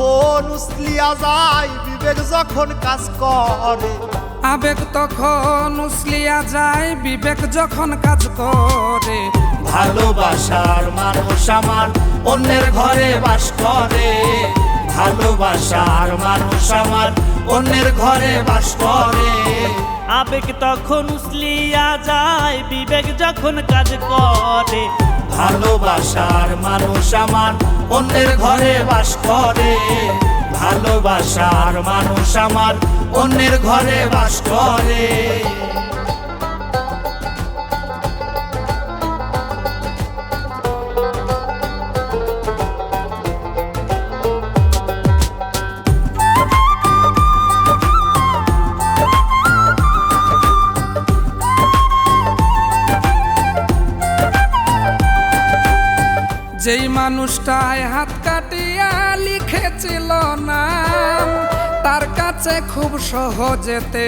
তখন উসলিয়া যায় বিবেক যখন কাজ করে। আবেগ তখন উসলিয়া যায় বিবেক যখন কাজ করে। ভালোবাসার মানুষ আমার অন্যের ঘরে বাস করে। ভালোবাসার মানুষ আমার অন্যের ঘরে বাস করে। আবেগ তখন উসলিয়া যায় বিবেক যখন কাজ করে। ভালোবাসার মানুষ আমার। অন্যের ঘরে বাস করে। ভালোবাসার মানুষ আমার। অন্যের ঘরে বাস করে। যেই মানুষটায় হাত কাটিয়া লিখেছিল নাম তার কাছে খুব সহজেতে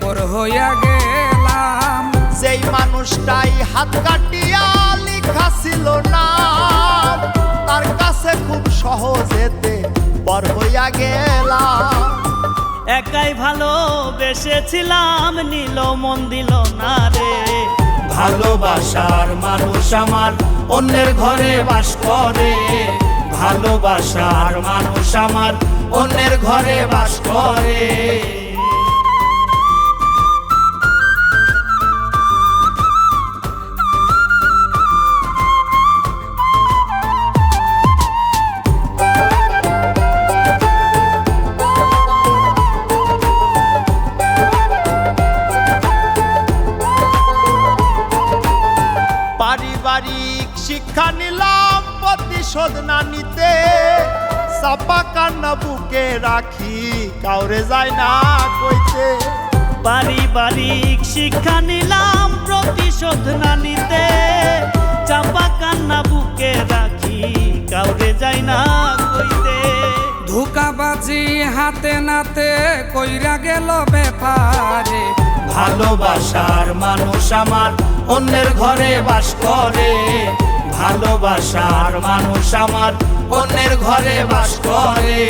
পর হইয়া গেলাম। যেই মানুষটাই হাত কাটিয়া লিখা ছিল না তার কাছে খুব সহজেতে পর হইয়া গেলাম। একাই ভালোবেসেছিলাম নিল মন দিল না রে। ভালোবাসার মানুষ আমার অন্যের ঘরে বাস করে। ভালোবাসার মানুষ আমার অন্যের ঘরে বাস করে। পারিবারিক শিক্ষা নিলাম প্রতিশোধ না নিতে। চাপা কান্না বুকে রাখি কাউরে যায় না কইতে। পারিবারিক শিক্ষা নিলাম প্রতিশোধ না নিতে। চাপা কান্না বুকে রাখি কাউরে যাই না কইতে। ধোকাবাজি হাতে নাতে কইরা গেল ব্যাপারে। ভালোবাসার মানুষ আমার অন্যের ঘরে বাস করে। ভালোবাসার মানুষ আমার অন্যের ঘরে বাস করে।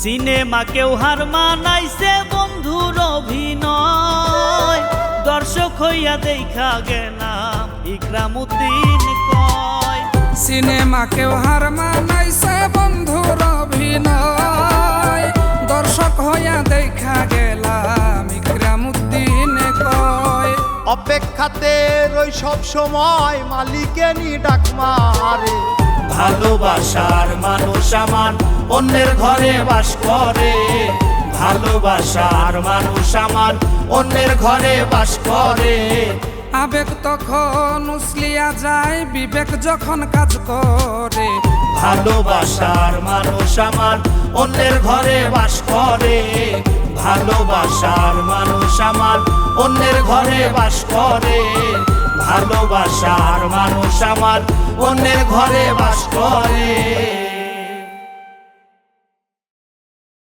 সিনেমাকেও হার মানাইছে বন্ধুর অভিনয়। দর্শক হইয়া দেখা গেলাম ইকরামুদ্দিন কয়। সিনেমাকেও হার মানাইছে বন্ধুর অভিনয়। দর্শক হইয়া দেখা গেলাম ইকরামুদ্দিন কয়। অপেক্ষাতে রই সব সময় মালিকেনি ডাক মারে। ভালোবাসার মানুষ আমার অন্যের ঘরে বাস করে। ভালোবাসার মানুষ আমার অন্যের ঘরে বাস করে। আবেগ তখন উসলিয়া যায় বিবেক যখন কাজ করে। ভালোবাসার মানুষ আমার অন্যের ঘরে বাস করে। ভালোবাসার মানুষ আমার অন্যের ঘরে বাস করে। ভালোবাসার মানুষ আমার অন্যের ঘরে বাস করে।